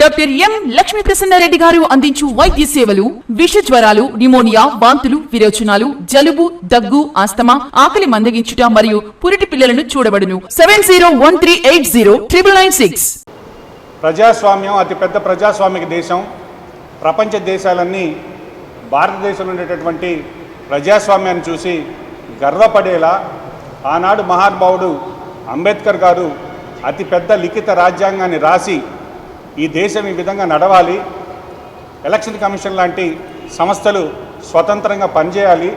Doctor M Lakshmi Prasanna Reddy గారు అందించు వైద్య సేవలు విష జ్వరాలు నిమోనియా వాంతులు విరోచనాలు జలుబు దగ్గు ఆస్తమా ఆకలి మందగించుట మరియు పురిటి పిల్లలను చూడబడును. Seven zero one three eight zero triple nine six. ప్రజాస్వామ్యం అతిపెద్ద ప్రజాస్వామిక దేశం. ప్రపంచ దేశాలన్నీ భారతదేశంలో ఉండేటటువంటి ప్రజాస్వామ్యాన్ని చూసి గర్వపడేలా ఆనాడు మహానుభావుడు అంబేద్కర్ గారు అతిపెద్ద లిఖిత రాజ్యాంగాన్ని రాసి ఈ దేశం ఈ విధంగా నడవాలి. ఎలక్షన్ కమిషన్ లాంటి సంస్థలు స్వతంత్రంగా పనిచేయాలి.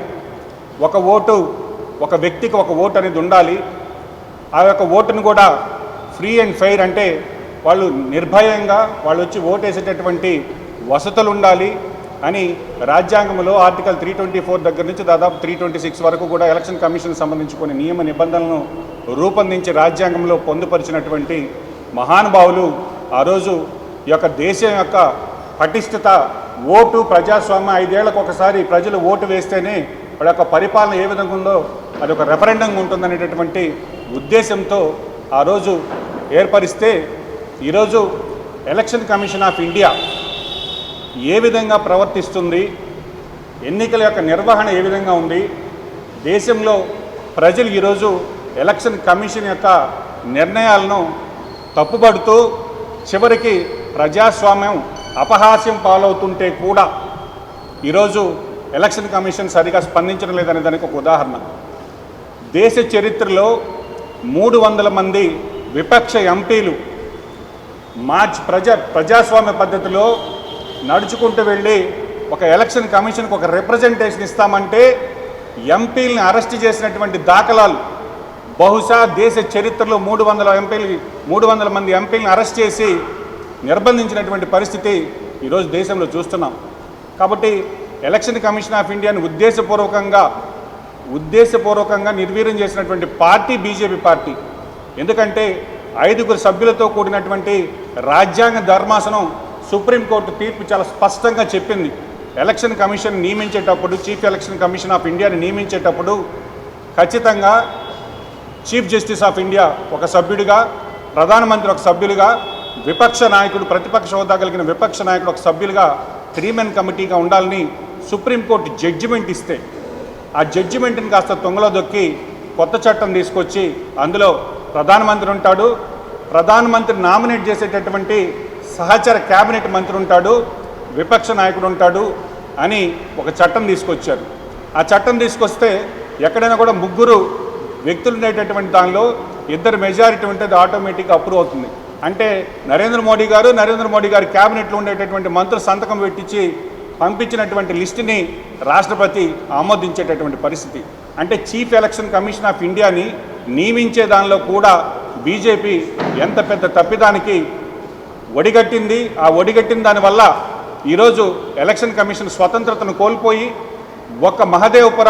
ఒక ఓటు ఒక వ్యక్తికి ఒక ఓటు అనేది ఉండాలి. ఆ యొక్క ఓటును కూడా ఫ్రీ అండ్ ఫెయిర్ అంటే వాళ్ళు నిర్భయంగా వాళ్ళు వచ్చి ఓటు వేసేటటువంటి వసతులు ఉండాలి అని రాజ్యాంగంలో ఆర్టికల్ త్రీ ట్వంటీ ఫోర్ దగ్గర నుంచి దాదాపు త్రీ ట్వంటీ సిక్స్ వరకు కూడా ఎలక్షన్ కమిషన్ సంబంధించి కొన్ని నియమ నిబంధనలను రూపొందించి రాజ్యాంగంలో పొందుపరిచినటువంటి మహానుభావులు ఆ రోజు ఈ యొక్క దేశం యొక్క పటిష్టత ఓటు ప్రజాస్వామ్యం ఐదేళ్ళకు ఒకసారి ప్రజలు ఓటు వేస్తేనే వాళ్ళ యొక్క పరిపాలన ఏ విధంగా ఉందో అది ఒక రెఫరెండం ఉంటుందనేటటువంటి ఉద్దేశంతో ఆ రోజు ఏర్పరిస్తే ఈరోజు ఎలక్షన్ కమిషన్ ఆఫ్ ఇండియా ఏ విధంగా ప్రవర్తిస్తుంది ఎన్నికల యొక్క నిర్వహణ ఏ విధంగా ఉంది దేశంలో ప్రజలు ఈరోజు ఎలక్షన్ కమిషన్ యొక్క నిర్ణయాలను తప్పుపడుతూ చివరికి ప్రజాస్వామ్యం అపహాస్యం పాలవుతుంటే కూడా ఈరోజు ఎలక్షన్ కమిషన్ సరిగా స్పందించడం లేదనే దానికి ఒక ఉదాహరణ. దేశ చరిత్రలో మూడు వందల మంది విపక్ష ఎంపీలు మార్చ్ ప్రజా ప్రజాస్వామ్య పద్ధతిలో నడుచుకుంటూ వెళ్ళి ఒక ఎలక్షన్ కమిషన్కి ఒక రిప్రజెంటేషన్ ఇస్తామంటే ఎంపీల్ని అరెస్ట్ చేసినటువంటి దాఖలాలు బహుశా దేశ చరిత్రలో మూడు వందల ఎంపీలు మూడు వందల మంది ఎంపీలను అరెస్ట్ చేసి నిర్బంధించినటువంటి పరిస్థితి ఈరోజు దేశంలో చూస్తున్నాం. కాబట్టి ఎలక్షన్ కమిషన్ ఆఫ్ ఇండియాని ఉద్దేశపూర్వకంగా ఉద్దేశపూర్వకంగా నిర్వీర్యం చేసినటువంటి పార్టీ బీజేపీ పార్టీ. ఎందుకంటే ఐదుగురు సభ్యులతో కూడినటువంటి రాజ్యాంగ ధర్మాసనం సుప్రీంకోర్టు తీర్పు చాలా స్పష్టంగా చెప్పింది. ఎలక్షన్ కమిషన్ నియమించేటప్పుడు చీఫ్ ఎలక్షన్ కమిషన్ ఆఫ్ ఇండియాని నియమించేటప్పుడు ఖచ్చితంగా చీఫ్ జస్టిస్ ఆఫ్ ఇండియా ఒక సభ్యుడిగా ప్రధానమంత్రి ఒక సభ్యులుగా విపక్ష నాయకుడు ప్రతిపక్ష హోదా కలిగిన విపక్ష నాయకుడు ఒక సభ్యులుగా త్రీమెన్ కమిటీగా ఉండాలని సుప్రీంకోర్టు జడ్జిమెంట్ ఇస్తే ఆ జడ్జిమెంట్ని కాస్త తొంగలో దొక్కి కొత్త చట్టం తీసుకొచ్చి అందులో ప్రధానమంత్రి ఉంటాడు. ప్రధానమంత్రి నామినేట్ చేసేటటువంటి సహచర క్యాబినెట్ మంత్రి ఉంటాడు. విపక్ష నాయకుడు ఉంటాడు అని ఒక చట్టం తీసుకొచ్చారు. ఆ చట్టం తీసుకొస్తే ఎక్కడైనా కూడా ముగ్గురు వ్యక్తులు ఉండేటటువంటి దానిలో ఇద్దరు మెజారిటీ ఉంటే అది ఆటోమేటిక్గా అప్రూవ్ అవుతుంది. అంటే నరేంద్ర మోడీ గారు నరేంద్ర మోడీ గారి క్యాబినెట్లో ఉండేటటువంటి మంత్రులు సంతకం పెట్టించి పంపించినటువంటి లిస్టుని రాష్ట్రపతి ఆమోదించేటటువంటి పరిస్థితి. అంటే చీఫ్ ఎలక్షన్ కమిషన్ ఆఫ్ ఇండియాని నియమించే దానిలో కూడా బీజేపీ ఎంత పెద్ద తప్పిదానికి ఒడిగట్టింది. ఆ ఒడిగట్టిన దానివల్ల ఈరోజు ఎలక్షన్ కమిషన్ స్వతంత్రతను కోల్పోయి ఒక మహదేవపుర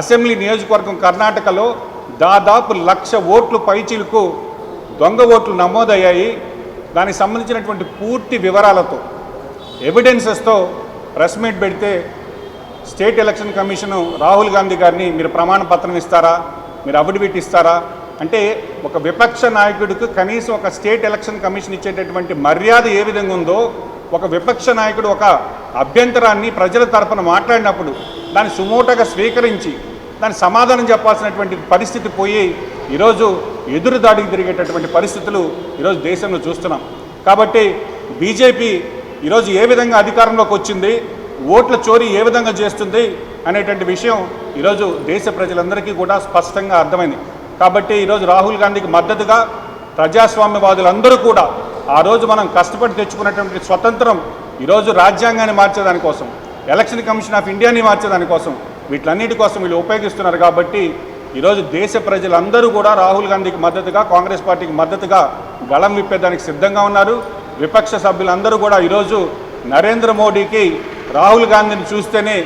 అసెంబ్లీ నియోజకవర్గం కర్ణాటకలో దాదాపు లక్ష ఓట్లు పైచీలకు దొంగ ఓట్లు నమోదయ్యాయి. దానికి సంబంధించినటువంటి పూర్తి వివరాలతో ఎవిడెన్సెస్తో ప్రెస్ మీట్ పెడితే state election commission Rahul Gandhi గారిని మీరు ప్రమాణ పత్రం ఇస్తారా? మీరు అఫిడవిట్ ఇస్తారా? అంటే ఒక విపక్ష నాయకుడికి కనీసం ఒక స్టేట్ ఎలక్షన్ కమిషన్ ఇచ్చేటటువంటి మర్యాద ఏ విధంగా ఉందో ఒక విపక్ష నాయకుడు ఒక అభ్యంతరాన్ని ప్రజల తరపున మాట్లాడినప్పుడు దాన్ని సుమోటగా స్వీకరించి దానికి సమాధానం చెప్పాల్సినటువంటి పరిస్థితి పోయి ఈరోజు ఎదురు దాడికి తిరిగేటటువంటి పరిస్థితులు ఈరోజు దేశంలో చూస్తున్నాం. కాబట్టి బీజేపీ ఈరోజు ఏ విధంగా అధికారంలోకి వచ్చింది ఓట్ల చోరీ ఏ విధంగా చేస్తుంది అనేటువంటి విషయం ఈరోజు దేశ ప్రజలందరికీ కూడా స్పష్టంగా అర్థమైంది. కాబట్టి ఈరోజు రాహుల్ గాంధీకి మద్దతుగా ప్రజాస్వామ్యవాదులందరూ కూడా ఆ రోజు మనం కష్టపడి తెచ్చుకున్నటువంటి స్వతంత్రం ఈరోజు రాజ్యాంగాన్ని మార్చేదానికోసం ఎలక్షన్ కమిషన్ ఆఫ్ ఇండియాని మార్చేదానికోసం వీటిలన్నిటి కోసం వీళ్ళు ఉపయోగిస్తున్నారు కాబట్టి ఈరోజు దేశ ప్రజలందరూ కూడా రాహుల్ గాంధీకి మద్దతుగా కాంగ్రెస్ పార్టీకి మద్దతుగా గళం విప్పేదానికి సిద్ధంగా ఉన్నారు. విపక్ష సభ్యులందరూ కూడా ఈరోజు నరేంద్ర మోడీకి రాహుల్ గాంధీని చూస్తేనే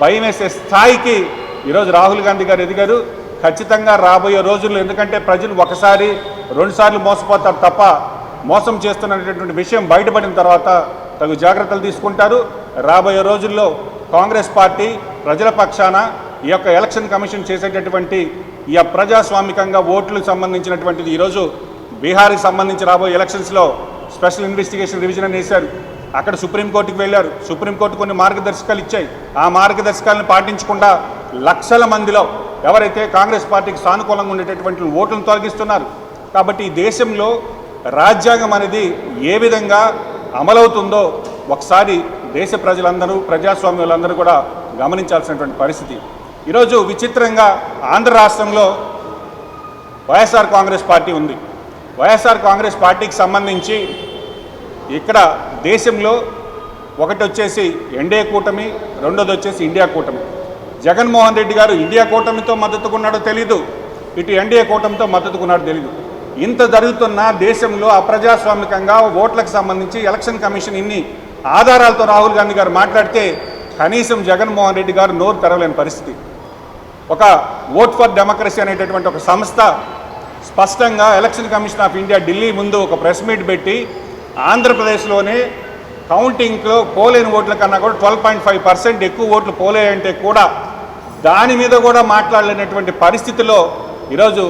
భయం వేసే స్థాయికి ఈరోజు రాహుల్ గాంధీ గారు ఎదిగారు. ఖచ్చితంగా రాబోయే రోజుల్లో ఎందుకంటే ప్రజలు ఒకసారి రెండుసార్లు మోసపోతారు తప్ప మోసం చేస్తున్నటువంటి విషయం బయటపడిన తర్వాత తగు జాగ్రత్తలు తీసుకుంటారు. రాబోయే రోజుల్లో కాంగ్రెస్ పార్టీ ప్రజల పక్షాన ఈ యొక్క ఎలక్షన్ కమిషన్ చేసేటటువంటి ఈ ప్రజాస్వామికంగా ఓట్లకు సంబంధించినటువంటిది ఈరోజు బీహార్కి సంబంధించి రాబోయే ఎలక్షన్స్లో స్పెషల్ ఇన్వెస్టిగేషన్ రివిజన్ అని వేశారు అక్కడ సుప్రీంకోర్టుకు వెళ్ళారు. సుప్రీంకోర్టు కొన్ని మార్గదర్శకాలు ఇచ్చాయి. ఆ మార్గదర్శకాలను పాటించకుండా లక్షల మందిలో ఎవరైతే కాంగ్రెస్ పార్టీకి సానుకూలంగా ఉండేటటువంటి ఓట్లను తొలగిస్తున్నారు. కాబట్టి ఈ దేశంలో రాజ్యాంగం అనేది ఏ విధంగా అమలవుతుందో ఒకసారి దేశ ప్రజలందరూ ప్రజాస్వామ్యులందరూ కూడా గమనించాల్సినటువంటి పరిస్థితి. ఈరోజు విచిత్రంగా ఆంధ్ర రాష్ట్రంలో వైఎస్ఆర్ కాంగ్రెస్ పార్టీ ఉంది. వైఎస్ఆర్ కాంగ్రెస్ పార్టీకి సంబంధించి ఇక్కడ దేశంలో ఒకటి వచ్చేసి ఎన్డీఏ కూటమి రెండోది వచ్చేసి ఇండియా కూటమి. జగన్మోహన్ రెడ్డి గారు ఇండియా కూటమితో మద్దతుకున్నాడో తెలీదు ఇటు ఎన్డీఏ కూటమితో మద్దతుకున్నాడో తెలీదు. ఇంత జరుగుతున్న దేశంలో అప్రజాస్వామికంగా ఓట్లకు సంబంధించి ఎలక్షన్ కమిషన్ ఇన్ని ఆధారాలతో రాహుల్ గాంధీ గారు మాట్లాడితే కనీసం జగన్మోహన్ రెడ్డి గారు నోరు తెరవలేని పరిస్థితి. ఒక ఓట్ ఫర్ డెమోక్రసీ అనేటటువంటి ఒక సంస్థ స్పష్టంగా election commission of India Delhi ముందు ఒక ప్రెస్ మీట్ పెట్టి ఆంధ్రప్రదేశ్లోనే కౌంటింగ్లో పోలేని ఓట్ల కన్నా కూడా ట్వెల్వ్ పాయింట్ ఫైవ్ పర్సెంట్ ఎక్కువ ఓట్లు పోలేయంటే కూడా దాని మీద కూడా మాట్లాడలేనటువంటి పరిస్థితిలో ఈరోజు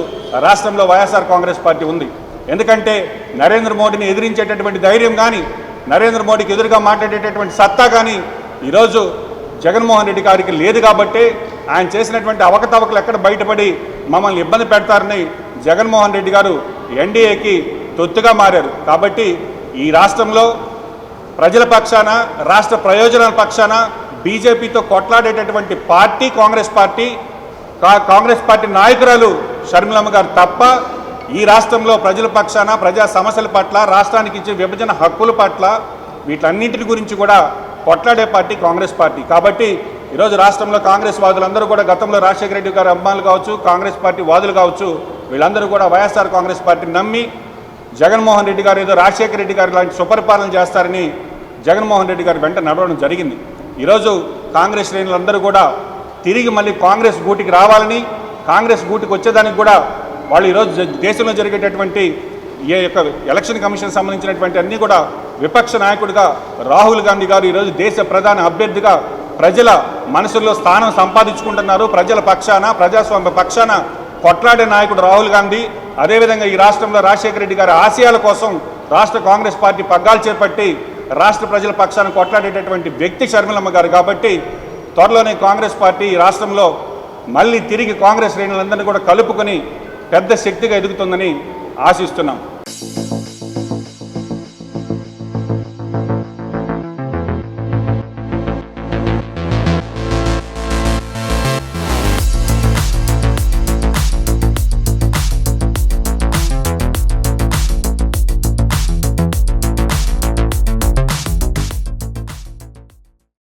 రాష్ట్రంలో వైఎస్ఆర్ కాంగ్రెస్ పార్టీ ఉంది. ఎందుకంటే నరేంద్ర మోడీని ఎదిరించేటటువంటి ధైర్యం కానీ నరేంద్ర మోడీకి ఎదురుగా మాట్లాడేటటువంటి సత్తా కానీ ఈరోజు జగన్మోహన్ రెడ్డి గారికి లేదు కాబట్టి ఆయన చేసినటువంటి అవకతవకలు ఎక్కడ బయటపడి మమ్మల్ని ఇబ్బంది పెడతారని జగన్మోహన్ రెడ్డి గారు ఎన్డీఏకి తొత్తుగా మారారు. కాబట్టి ఈ రాష్ట్రంలో ప్రజల పక్షాన రాష్ట్ర ప్రయోజనాల పక్షాన బీజేపీతో కొట్లాడేటటువంటి పార్టీ కాంగ్రెస్ పార్టీ కా- కాంగ్రెస్ పార్టీ నాయకురాలు షర్మిలమ్మ గారు తప్ప ఈ రాష్ట్రంలో ప్రజల పక్షాన ప్రజా సమస్యల పట్ల రాష్ట్రానికి ఇచ్చే విభజన హక్కుల పట్ల వీటన్నింటి గురించి కూడా కొట్లాడే పార్టీ కాంగ్రెస్ పార్టీ. కాబట్టి ఈరోజు రాష్ట్రంలో కాంగ్రెస్ వాదులందరూ కూడా గతంలో రాజశేఖర రెడ్డి గారు అభిమానులు కావచ్చు కాంగ్రెస్ పార్టీ వాదులు కావచ్చు వీళ్ళందరూ కూడా వైఎస్ఆర్ కాంగ్రెస్ పార్టీని నమ్మి జగన్మోహన్ రెడ్డి గారు ఏదో రాజశేఖర రెడ్డి గారు లాంటి సుపరిపాలన చేస్తారని జగన్మోహన్ రెడ్డి గారి వెంట నడవడం జరిగింది. ఈరోజు కాంగ్రెస్ శ్రేణులందరూ కూడా తిరిగి మళ్ళీ కాంగ్రెస్ గూటికి రావాలని కాంగ్రెస్ గూటికి వచ్చేదానికి కూడా వాళ్ళు ఈరోజు దేశంలో జరిగేటటువంటి ఏ యొక్క ఎలక్షన్ కమిషన్ సంబంధించినటువంటి అన్నీ కూడా విపక్ష నాయకుడిగా రాహుల్ గాంధీ గారు ఈరోజు దేశ ప్రధాన అభ్యర్థిగా ప్రజల మనసుల్లో స్థానం సంపాదించుకుంటున్నారు. ప్రజల పక్షాన ప్రజాస్వామ్య పక్షాన కొట్లాడే నాయకుడు రాహుల్ గాంధీ. అదేవిధంగా ఈ రాష్ట్రంలో రాజశేఖర రెడ్డి గారి ఆశయాల కోసం రాష్ట్ర కాంగ్రెస్ పార్టీ పగ్గాలు చేపట్టి రాష్ట్ర ప్రజల పక్షాన కొట్లాడేటటువంటి వ్యక్తి షర్మిలమ్మ గారు కాబట్టి త్వరలోనే కాంగ్రెస్ పార్టీ ఈ రాష్ట్రంలో మళ్ళీ తిరిగి కాంగ్రెస్ శ్రేణులందరినీ కూడా కలుపుకొని పెద్ద శక్తిగా ఎదుగుతుందని ఆశిస్తున్నాం.